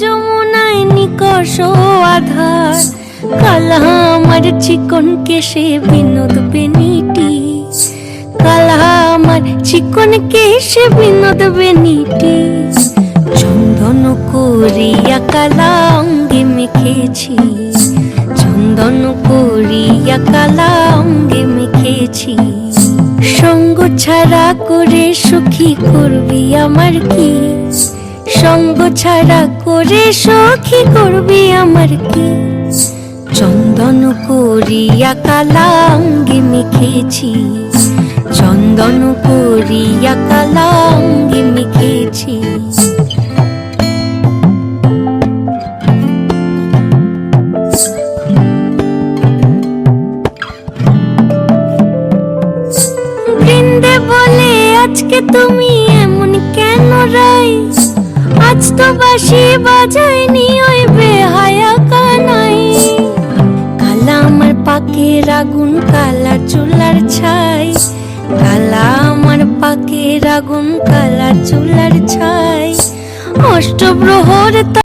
যমুনায় নিকষ আধার। কালা আমার চিকন কেশে বিনোদ বেনিটি। কালা আমার চিকন কেশে বিনোদ বেনিটি। চন্দন করিয়া কালা অঙ্গে মেখেছি। চন্দন করিয়া কালা অঙ্গে মেখেছি। সঙ্গ ছাড়া করে সুখী করবি আমার কি? সঙ্গ ছাড়া করে সখী করবি আমার কি? চন্দন করিয়া কালা অঙ্গে মেখেছি। চন্দন করিয়া কালা অঙ্গে মেখেছি। বৃন্দে বলে, আজকে তুমি আজ তো বাসি বাজায়নি ওই বেহায়া কানাই। কালা আমার পাকের আগুন কালা চুলার ছাই। কালা আমার পাকের আগুন কালা চুলার ছাই। অষ্টপ্রহর